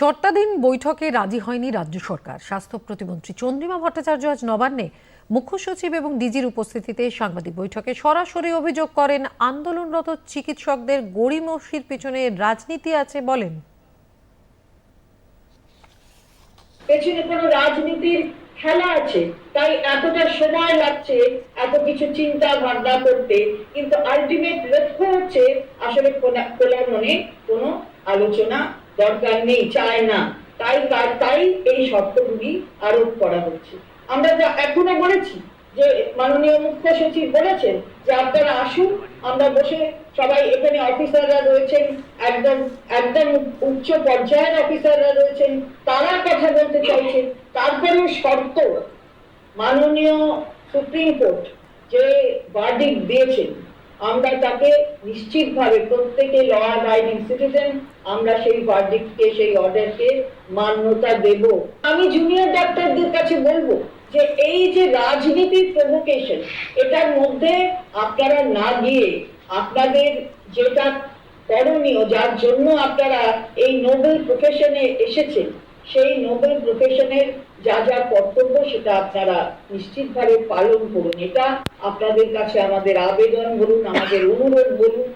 শর্তাধীন বৈঠকে রাজি হয়নি রাজ্য সরকার। স্বাস্থ্য প্রতিমন্ত্রী চন্দ্রিমা ভট্টাচার্য আজ নবান্নে মুখ্য সচিব এবং ডিজির উপস্থিতিতে সাংবাদিক বৈঠকে সরাসরি অভিযোগ করেন, আন্দোলনরত চিকিৎসকদের গড়িমসির পেছনে রাজনীতি আছে বলেন। পেছনে কোনো রাজনীতির খেলা আছে, তাই এতটা সময় লাগছে, এত কিছু চিন্তা ভাবনা করতে। কিন্তু আলটিমেট লক্ষ্য হচ্ছে আসলে মনে কোনো আলোচনা দরকার নেই, চায় না। তাই তার- তাই এই শর্তগুলি আরোপ করা হচ্ছে। আমরা যা এখনও বলেছি যে মাননীয় মুখ্য সচিব বলেছেন যে আপনারা আসুন, আমরা বসে সবাই এখানে অফিসাররা রয়েছেন, একদম একদম উচ্চ পর্যায়ের অফিসাররা রয়েছেন, তারা কথা বলতে চাইছেন। তারপরেও শর্ত মাননীয় সুপ্রিম কোর্ট যে ভার্ডিক দিয়েছেন আমরা তাকে নিশ্চিতভাবে প্রত্যেকে ল অ্যাবাইডিং সিটিজেন আমরা সেই ভার্ডিককে সেই অর্ডারকে মান্যতা দেব। আমি জুনিয়র ডাক্তারদের কাছে বলব যে, এই যে রাজনীতির প্রভোকেশন এটার মধ্যে আপনারা না গিয়ে আপনাদের যেটা করণীয়, যার জন্য আপনারা এই নোবেল প্রফেশনে এসেছেন সেই নোবেল প্রফেশনের যা যা কর্তব্য সেটা আপনারা নিশ্চিতভাবে পালন করুন। এটা আপনাদের কাছে আমাদের আবেদন বলুন, আমাদের অনুরোধ বলুন।